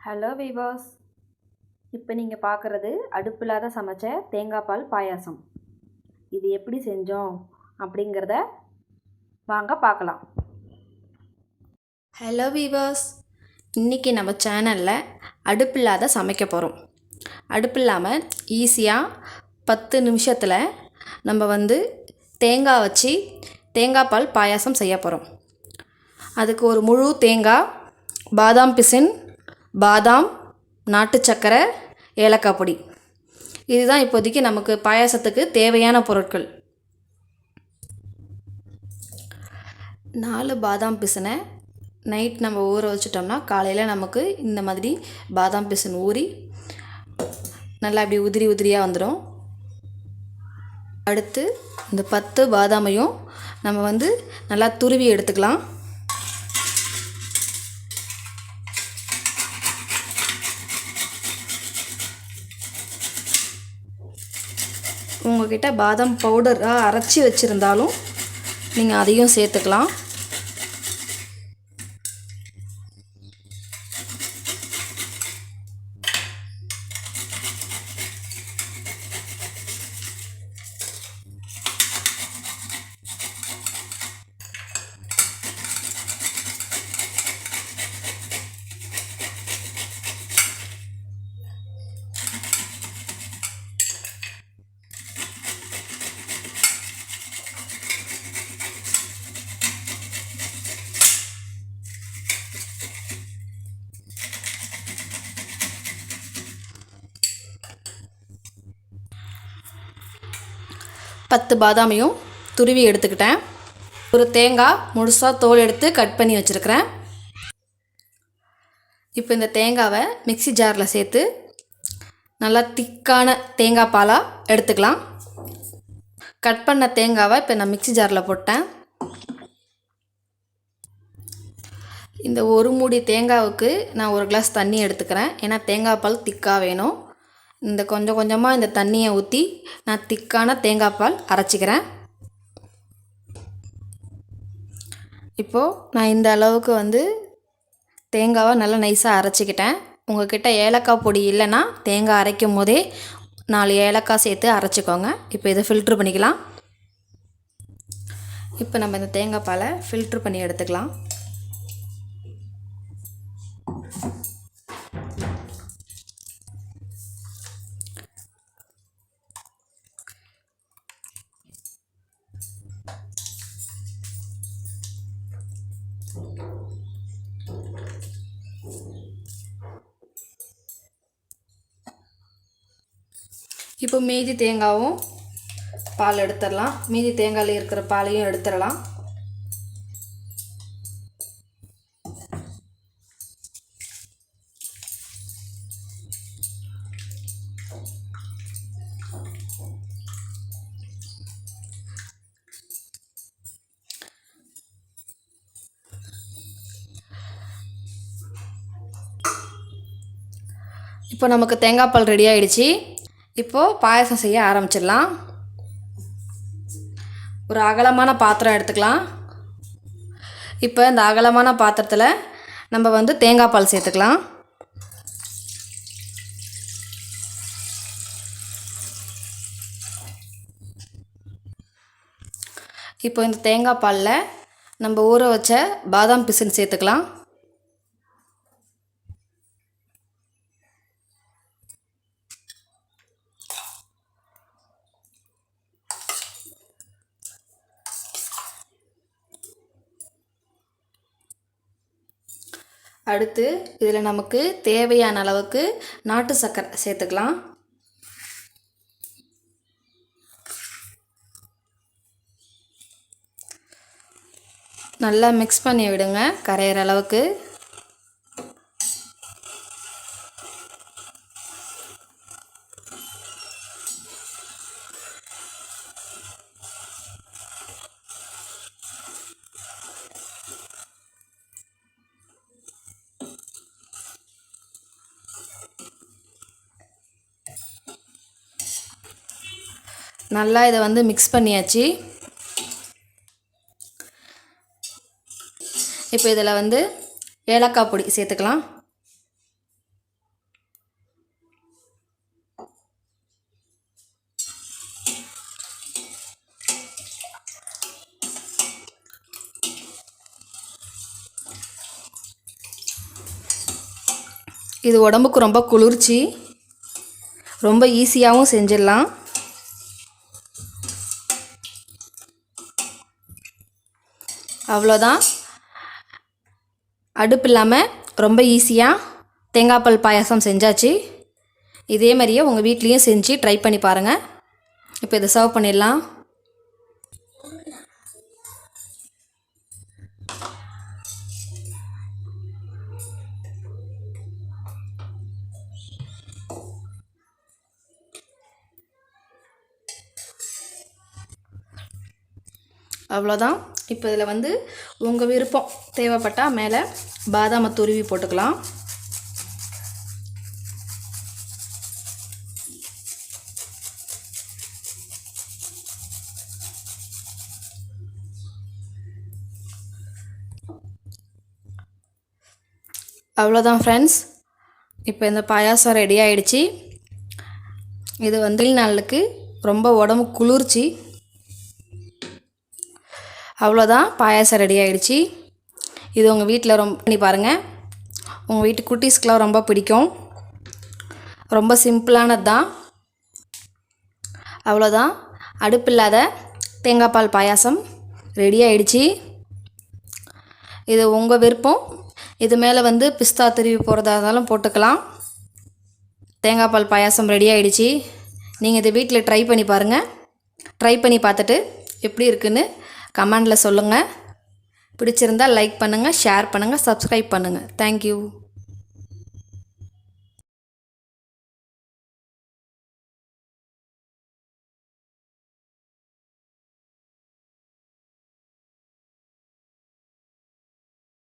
Hello viewers இப்போ நீங்கள் பார்க்குறது அடுப்பில்லாத சமைச்ச தேங்காய் பால் பாயாசம். இது எப்படி செஞ்சோம் அப்படிங்கிறத வாங்க பார்க்கலாம் ஹலோ வீவர்ஸ் இன்றைக்கி நம்ம சேனலில் அடுப்பில்லாத சமைக்க போகிறோம் அடுப்பு இல்லாமல் ஈஸியாக பத்து நிமிஷத்தில் நம்ம வந்து தேங்காய் வச்சு தேங்காய் பால் பாயாசம் செய்ய போகிறோம் அதுக்கு ஒரு முழு தேங்காய் பாதாம் பிசின் பாதாம் நாட்டு சர்க்கரை ஏலக்காய் பொடி. இதுதான் இப்போதைக்கு நமக்கு பாயாசத்துக்கு தேவையான பொருட்கள். நாலு பாதாம் பிசினை நைட் நம்ம ஊற வச்சிட்டோம்னா காலையில் நமக்கு இந்த மாதிரி பாதாம் பிசின் ஊறி நல்லா இப்படி உதிரி உதிரியாக வந்துடும் அடுத்து இந்த பத்து பாதாமையும் நம்ம வந்து நல்லா துருவி எடுத்துக்கலாம். உங்ககிட்ட பாதாம் பவுடராக அரைச்சி வச்சுருந்தாலும் நீங்கள் அதையும் சேர்த்துக்கலாம். பத்து பாதாமையும் துருவி எடுத்துக்கிட்டேன். ஒரு தேங்காய் முழுசாக தோல் எடுத்து கட் பண்ணி வச்சுருக்கிறேன். இப்போ இந்த தேங்காவை மிக்ஸி ஜாரில் சேர்த்து நல்லா திக்கான தேங்காய் பாலாக எடுத்துக்கலாம். கட் பண்ண தேங்காவை இப்போ நான் மிக்ஸி ஜாரில் போட்டேன். இந்த ஒரு மூடி தேங்காவுக்கு நான் ஒரு கிளாஸ் தண்ணி எடுத்துக்கிறேன். ஏன்னா தேங்காய் பால் திக்காக வேணும். இந்த கொஞ்சம் கொஞ்சமாக இந்த தண்ணியை ஊற்றி நான் திக்கான தேங்காய் பால் அரைச்சிக்கிறேன். இப்போது நான் இந்த அளவுக்கு வந்து தேங்காவை நல்லா நைஸாக அரைச்சிக்கிட்டேன். உங்கள்கிட்ட ஏலக்காய் பொடி இல்லைன்னா தேங்காய் அரைக்கும் போதே நாலு ஏலக்காய் சேர்த்து அரைச்சிக்கோங்க. இப்போ இதை ஃபில்ட்ரு பண்ணிக்கலாம். இப்போ நம்ம இந்த தேங்காய் பாலை ஃபில்ட்ரு பண்ணி எடுத்துக்கலாம். இப்போ மீதி தேங்காவும் பால் எடுத்துடலாம். மீதி தேங்காயில் இருக்கிற பாலையும் எடுத்துடலாம். இப்போ நமக்கு தேங்காய் பால் ரெடி ஆகிடுச்சு இப்போது பாயசம் செய்ய ஆரம்பிச்சிடலாம். ஒரு அகலமான பாத்திரம் எடுத்துக்கலாம். இப்போ இந்த அகலமான பாத்திரத்தில் நம்ம வந்து தேங்காய் பால் சேர்த்துக்கலாம். இப்போ இந்த தேங்காய் பாலில் நம்ம ஊற வச்ச பாதாம் பிசின் சேர்த்துக்கலாம். அடுத்து இதில் நமக்கு தேவையான அளவுக்கு நாட்டு சர்க்கரை சேர்த்துக்கலாம். நல்லா மிக்ஸ் பண்ணி விடுங்க கரையிற அளவுக்கு. நல்லா இதை வந்து மிக்ஸ் பண்ணியாச்சு. இப்போ இதில் வந்து ஏலக்காய் பொடி சேர்த்துக்கலாம். இது உடம்புக்கு ரொம்ப குளிர்ச்சி ரொம்ப ஈஸியாகவும் செஞ்சிடலாம். அவ்வளோதான். அடுப்பு இல்லாமல் ரொம்ப ஈஸியாக தேங்காய்பால் பாயாசம் செஞ்சாச்சு. இதே மாதிரியே உங்கள் வீட்லேயும் செஞ்சு ட்ரை பண்ணி பாருங்கள் இப்போ இதை சர்வ் பண்ணிடலாம். அவ்வளோதான். இப்போ இதில் வந்து உங்கள் விருப்பம் தேவைப்பட்டால் மேலே பாதாமை துருவி போட்டுக்கலாம். அவ்வளோதான் ஃப்ரெண்ட்ஸ் இப்போ இந்த பாயாசம் ரெடி ஆகிடுச்சி இது வந்து நாளுக்கு ரொம்ப உடம்பு குளிர்ச்சி. அவ்வளோதான் பாயாசம் ரெடி ஆகிடுச்சி இது உங்கள் வீட்டில் ரொம்ப பண்ணி பாருங்கள் உங்கள் வீட்டு குட்டீஸ்க்கெலாம் ரொம்ப பிடிக்கும். ரொம்ப சிம்பிளானது தான் அவ்வளோதான் அடுப்பில்லாத தேங்காய் பால் பாயாசம் ரெடி ஆகிடுச்சி இது உங்கள் விருப்பம். இது மேலே வந்து பிஸ்தா திருவி போகிறதா இருந்தாலும் போட்டுக்கலாம். தேங்காய் பால் பாயாசம் ரெடி ஆகிடுச்சி நீங்கள் இதை வீட்டில் ட்ரை பண்ணி பாருங்கள் ட்ரை பண்ணி பார்த்துட்டு எப்படி இருக்குன்னு கமெண்டில் சொல்லுங்கள் பிடிச்சிருந்தால் லைக் பண்ணுங்கள் ஷேர் பண்ணுங்கள் சப்ஸ்கிரைப் பண்ணுங்கள் தேங்க்யூ